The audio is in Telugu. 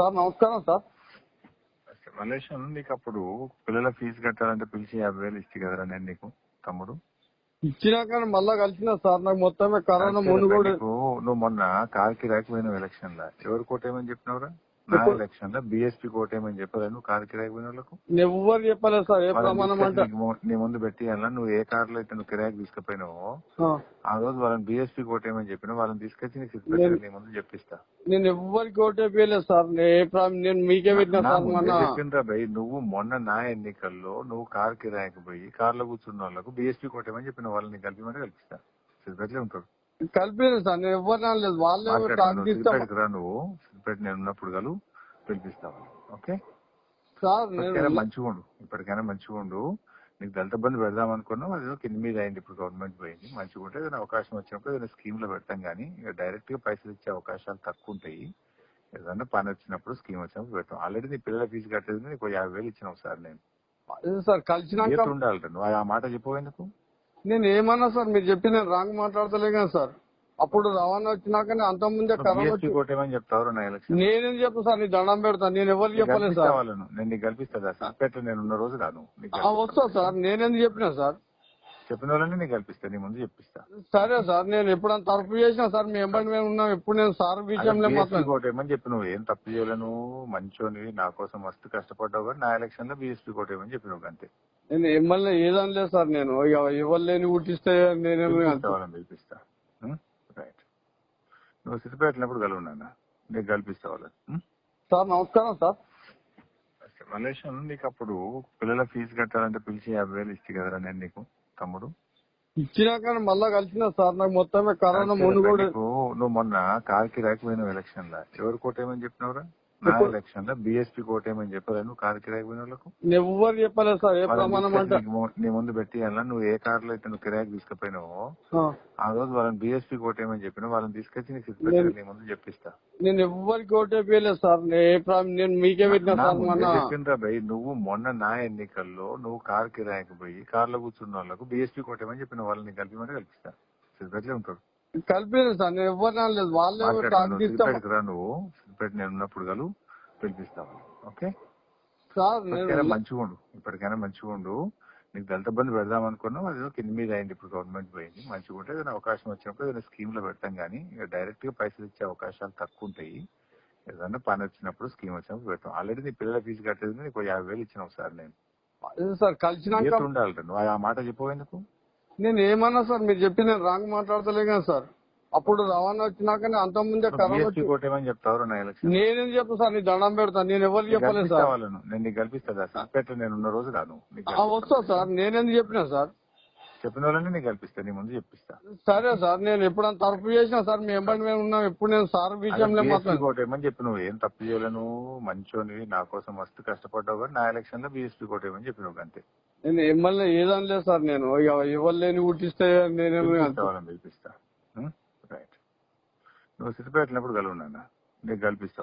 సార్ నమస్కారం సార్. మలేషియా నీకు అప్పుడు పిల్లల ఫీజు కట్టాలంటే పిలిచి యాభై వేలు ఇచ్చి కదరా నేను నీకు తమ్ముడు? ఇచ్చినాక మళ్ళా కలిసిన సార్ నాకు మొత్తమే కరోనా ముందు కూడా నువ్వు మొన్న కార్ కిరాయికి పోయినావు ఎలక్షన్ లా ఎవరు కోటేమని చెప్పినవరా? ఎలక్షన్లో బీఎస్పీ కోటేమని నువ్వు కార్ కిరాయికి పోయిన వాళ్ళకు ఎవ్వరు చెప్పలేదు సార్? ఏ ప్రమాణం అంటే? నీ ముందు పెట్టి నువ్వు ఏ కార్లో అయితే నువ్వు కిరాయికి తీసుకుపోయినావో ఆ, రోజు వాళ్ళని బీఎస్పీ కోటేమని చెప్పిన వాళ్ళని తీసుకొచ్చి నీకు నీ ముందు చెప్పిస్తా. నేను ఎవ్వరికి ఓటే వేయలేదు సార్. నేను మీకే పెట్టిన భయ్? నువ్వు మొన్న నా ఎన్నికల్లో నువ్వు కార్ కిరాయికి పోయి కార్లో కూర్చున్న వాళ్ళకు బీఎస్పీ కోటేమని చెప్పిన వాళ్ళని కలిపిమంటే కల్పిస్తా. సిద్ధట్లే ఉంటారు కలిపేది సార్. నేను ఎవరిని అనలేదు. వాళ్ళే నువ్వు? సిద్దిపేట నేను ఉన్నప్పుడు గలు పిలిపిస్తావు ఓకే? సార్ ఇప్పటికైనా మంచిగా ఉండు. ఇప్పటికైనా మంచిగా ఉండు. నీకు దళిత బంధు పెడదాం అనుకున్నావు అది కింద మీద అయింది ఇప్పుడు గవర్నమెంట్ పోయింది. మంచిగా ఉంటే ఏదైనా అవకాశం వచ్చినప్పుడు ఏదైనా స్కీమ్లో పెడతాం కానీ ఇక డైరెక్ట్గా పైసలు ఇచ్చే అవకాశాలు తక్కువ ఉంటాయి. ఏదైనా పని వచ్చినప్పుడు స్కీమ్ వచ్చినప్పుడు పెడతాం. ఆల్రెడీ నీ పిల్లల ఫీజు కట్టేది నీకు యాభై వేలు ఇచ్చినావు సార్ నేను. సార్ కలిసినాక ఉండాలి నువ్వు ఆ మాట చెప్పేందుకు నేను ఏమన్నా సార్ మీరు చెప్పి నేను రాంగ్ మాట్లాడతలే కదా సార్. అప్పుడు రవాణా వచ్చినాకనే అంత ముందే కరోనా వచ్చి చెప్తావు నేనేం చెప్పను సార్ నీ దండం పెడతాను నేను ఎవరికి చెప్పలేదు సార్. నేను నీకు కల్పిస్తా సిద్దిపేట నేను ఉన్న రోజు రాను నీకు ఆ, వస్తా సార్ నేనేందుకు చెప్పినా సార్. చెప్పిన వాళ్ళని నీకు కల్పిస్తా నీ ముందు చెప్పిస్తా. సరే సార్ నేను ఎప్పుడైనా తరపు చేసినా సార్ మీ ఎంబడి మేము ఉన్నాం ఎప్పుడు నేను సార్ విషయంలో మాట్లాడు కోటేమని చెప్పి నువ్వు ఏం తప్పు చేయలేను మంచోని నా కోసం మస్తు కష్టపడ్డావు కానీ నా ఎలక్షన్లో బీఎస్పీ కోటేమని చెప్పి నువ్వు అంతే. నేను ఎమ్మెల్యే ఏదని లేదు సార్ నేను. ఇక ఎవరు లేని ఊటిస్తే నేనేమి పిలిపిస్తా వాళ్ళని పిలిపిస్తా నువ్వు సిద్ధిపేటనప్పుడు కలువు నాన్న. నీకు కల్పిస్తా? సార్ నమస్కారం సార్. మలేషియా నీకు అప్పుడు. పిల్లల ఫీజు కట్టాలంటే పిలిచి యాభై వేలు ఇచ్చి కదరా నేను నీకు తమ్ముడు? ఇచ్చినాక మళ్ళా కలిసిన సార్ నాకు మొత్తమే కరోనా ముందు కూడా. నువ్వు మొన్న కార్ కిరాయికి పోయినావు ఎలక్షన్ లా ఎవరు కోటేమని చెప్పినవరా? ఎలక్షన్లో బీఎస్పీ కోటేమని చెప్పదా నువ్వు కార్ కిరాయికి పోయిన వాళ్ళకు? ఎవ్వరు చెప్పలేదు సార్? ఏ ప్రమాణం అంటే నీ ముందు పెట్టి అలా నువ్వు ఏ కార్లో అయితే నువ్వు కిరాయికి తీసుకుపోయినావో ఆ, రోజు వాళ్ళని బీఎస్పీ కోటేమని చెప్పిన వాళ్ళని తీసుకొచ్చి నీకు నీ ముందు చెప్పిస్తా. నేను ఎవ్వరికి ఓటే వేయలేదు సార్. నేను మీకే పెట్టిన చెప్పిండ్రా భయ్ నువ్వు మొన్న నా ఎన్నికల్లో నువ్వు కార్ కిరాయికి పోయి కార్లో కూర్చున్న వాళ్ళకు బీఎస్పీ కోటేమని చెప్పిన వాళ్ళని కలిపిమంటే కల్పిస్తా. సిద్ధట్లే ఉంటారు. కలిపేది సార్ నేను వాళ్ళే. టాక్ నువ్వు. సిద్దిపేట నేను ఉన్నప్పుడు గలు పిలిపిస్తావు ఓకే? మంచిగా ఉండు ఇప్పటికైనా మంచిగా ఉండు నీకు దళిత బంధు పెడదాం అనుకున్నావు అది కింద మీద అయింది ఇప్పుడు గవర్నమెంట్ పోయింది. మంచిగా ఉంటే ఏదైనా అవకాశం వచ్చినప్పుడు ఏదైనా స్కీమ్లో పెడతాం కానీ డైరెక్ట్గా పైసలు ఇచ్చే అవకాశాలు తక్కువ ఉంటాయి ఏదైనా పని వచ్చినప్పుడు స్కీమ్ వచ్చినప్పుడు పెడతాం. ఆల్రెడీ నీ పిల్లల ఫీజు కట్టేది నీకు యాభై వేలు ఇచ్చినావు సార్ నేను. సార్ కలిసినాక ఉండాలి నువ్వు? ఆ మాట చెప్పేందుకు నేను ఏమన్నా సార్ మీరు చెప్పి నేను రాంగ్ మాట్లాడతలే కదా సార్. అప్పుడు రవాణా వచ్చినాకనే అంత ముందే కరోనా బీఎస్పీ వచ్చి కోటేమని చెప్తావు నా ఎలక్షన్. నేనేం చెప్పను సార్ నీ దండం పెడతాను నేను ఎవరికి చెప్పలేదు సార్. వాళ్ళను నేను నీకు కల్పిస్తా సిద్దిపేట నేను ఉన్న రోజు రాను. వస్తా సార్ నేనేందుకు చెప్పినా సార్. చెప్పిన వాళ్ళని నీకు కల్పిస్తా నీ ముందు చెప్పిస్తా. సరే సార్ నేను ఎప్పుడైనా తరపు చేసినా సార్ మీ ఎంబడి మేము ఉన్నాం ఎప్పుడు నేను సార్ విషయంలో కోటేమని చెప్పి నువ్వు ఏం తప్పు చేయలేను మంచోని నా కోసం మస్తు కష్టపడ్డావు కానీ నా ఎలక్షన్లో బీఎస్పీ కోటేమని చెప్పి నువ్వు అంతే. నేను ఎమ్మెల్యే ఏదని లేదు సార్ నేను. ఇక ఎవరు లేని ఊటిస్తే నేనేమి పిలిపిస్తా వాళ్ళని పిలిపిస్తా రైట్ నువ్వు సిద్ధిపేటనప్పుడు కలవండి అన్న నీకు కల్పిస్తా